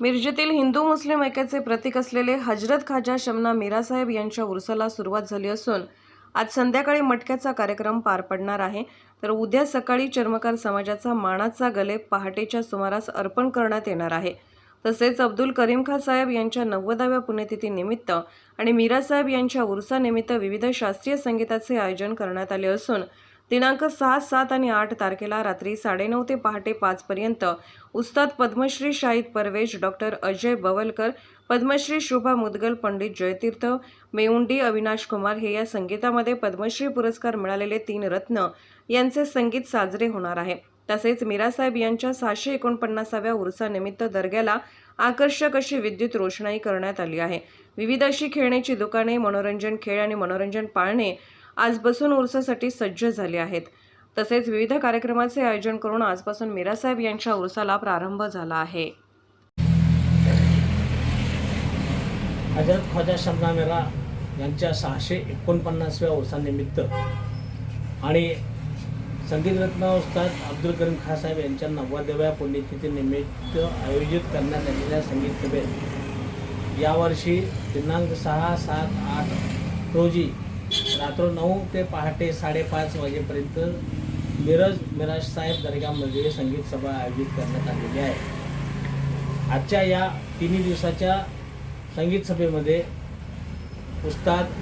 मिरजेतील हिंदू मुस्लिम ऐक्याचे प्रतीक असलेले हजरत खाजा शमना मीरासाहेब यांच्या उर्साला सुरुवात झाली असून आज संध्याकाळी मटक्याचा कार्यक्रम पार पडणार आहे. तर उद्या सकाळी चर्मकार समाजाचा मानाचा गले पहाटेच्या सुमारास अर्पण करण्यात येणार आहे. तसेच अब्दुल करीम खान साहेब यांच्या नव्वदाव्या पुण्यतिथीनिमित्त आणि मीरासाहेब यांच्या उरसानिमित्त विविध शास्त्रीय संगीताचे आयोजन करण्यात आले असून दिनांक सहा सात आणि आठ तारखेला रात्री साडेनऊ ते पहाटे पाचपर्यंत उस्ताद पद्मश्री शाहीद परवेज डॉक्टर अजय बवलकर पद्मश्री शोभा मुदगल पंडित जयतीर्थ मेउंडी अविनाश कुमार हे या संगीतामध्ये पद्मश्री पुरस्कार मिळालेले तीन रत्न यांचे संगीत साजरे होणार आहे. तसेच मीरासाहेब यांच्या सहाशे एकोणपन्नासाव्या उर्सानिमित्त दर्ग्याला आकर्षक अशी विद्युत रोषणाई करण्यात आली आहे. विविध अशी खेळण्याची दुकाने मनोरंजन खेळ आणि मनोरंजन पाळणे आज बसून उर्सासाठी सज्ज झाले आहेत. तसेच विविध कार्यक्रमाचे आयोजन करून आजपासून मीरासाहेब यांच्या उर्साला प्रारंभ झाला आहे. हजरत ख्वाजा शमना मेरा यांच्या सहाशे एकोणपन्नासव्या उरसानिमित्त आणि संगीतरत्न उस्ताद अब्दुल करीम खान साहेब यांच्या नव्वदाव्या पुण्यतिथीनिमित्त आयोजित करण्यात आलेल्या संगीत सभेत यावर्षी दिनांक सहा सात आठ रोजी रात्र नऊ ते पहाटे साडेपाच वाजेपर्यंत मिरज मिराज साहेब दर्ग्यामध्ये संगीत सभा आयोजित करण्यात आलेली आहे. आजच्या या तिन्ही दिवसाच्या संगीत सभेमध्ये उस्ताद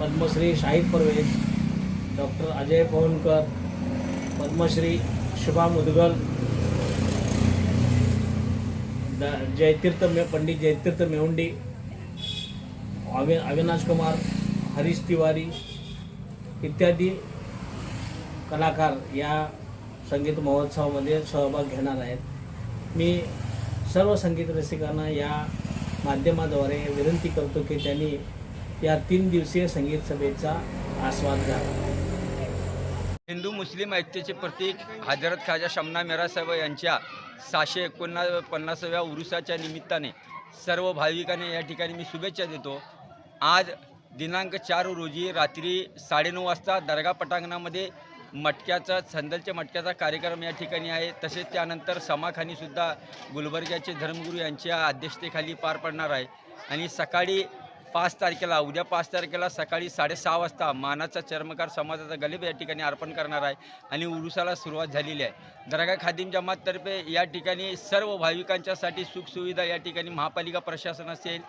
पद्मश्री शाहीद परवेज डॉक्टर अजय पवनकर पद्मश्री शुभा मुदगल द जयतीर्थ मे पंडित जयतीर्थ मेवंडी अवि अविनाश कुमार हरीश तिवारी इत्यादी कलाकार या संगीत महोत्सवामध्ये सहभाग घेणार आहेत. मी सर्व संगीत रसिकांना या माध्यमाद्वारे विनंती करतो की त्यांनी या तीन दिवसीय संगीत सभेचा आस्वाद घ्यावा हिंदू मुस्लिम ऐक्याचे प्रतीक हजरत खाजा शमना मेरा साहेब यांच्या सहाशे एकोणा पन्नासाव्या उरुसाच्या निमित्ताने सर्व भाविकांना या ठिकाणी मी शुभेच्छा देतो. आज दिनांक चार रोजी रात्री साडेनऊ वाजता दर्गा पटांगणामध्ये मटक्याचा संदलच्या मटक्याचा कार्यक्रम या ठिकाणी आहे. तसेच त्यानंतर समाखानीसुद्धा गुलबर्ग्याचे धर्मगुरू यांच्या अध्यक्षतेखाली पार पडणार आहे. आणि सकाळी पाच तारखेला उद्या पाच तारखेला सकाळी साडेसहा वाजता मानाचा चर्मकार समाजाचा गलीब या ठिकाणी अर्पण करणार आहे आणि उरुसाला सुरुवात झालेली आहे. दर्गा खादिम जमाततर्फे या ठिकाणी सर्व भाविकांच्यासाठी सुखसुविधा या ठिकाणी महापालिका प्रशासन असेल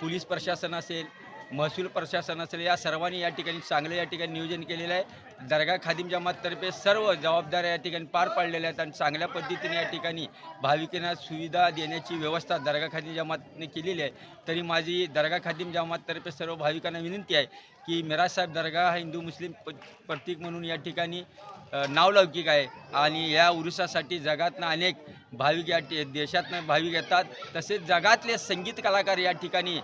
पोलीस प्रशासन असेल महसूल प्रशासन असेल या सर्वांनी या ठिकाणी चांगलं या ठिकाणी नियोजन केलेलं आहे. दर्गा खादिम जमाततर्फे सर्व जबाबदाऱ्या या ठिकाणी पार पाडलेल्या आहेत आणि चांगल्या पद्धतीने या ठिकाणी भाविकांना सुविधा देण्याची व्यवस्था दर्गा खादिम जमातने केलेली आहे. तरी माझी दर्गा खादिम जमाततर्फे सर्व भाविकांना विनंती आहे की मिराजसाहेब दर्गा हा हिंदू मुस्लिम प्रतीक म्हणून या ठिकाणी नावलौकिक आहे आणि या उरुसासाठी जगातनं अनेक भाविक या देशातनं भाविक येतात. तसेच जगातले संगीत कलाकार या ठिकाणी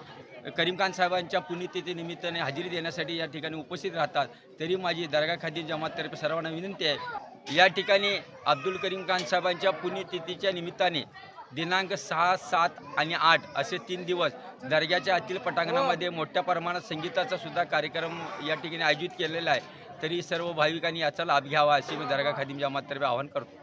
करीम खान साहेबांच्या पुण्यतिथी निमित्ताने हजेरी देण्यासाठी या ठिकाणी उपस्थित राहतात. तरी माझी दर्गा खादी जमाततर्फे सर्वांना विनंती आहे. या ठिकाणी अब्दुल करीम खान साहेबांच्या पुण्यतिथीच्या निमित्ताने दिनांक सहा सात आणि आठ असे तीन दिवस दर्ग्याच्या आतील पटांगणामध्ये मोठ्या प्रमाणात संगीताचा सुद्धा कार्यक्रम या ठिकाणी आयोजित केलेला आहे. तरी सर्व भाविकांनी याचा लाभ घ्यावा असे मी दर्गा खादीम जमाततर्फे आवाहन करतो.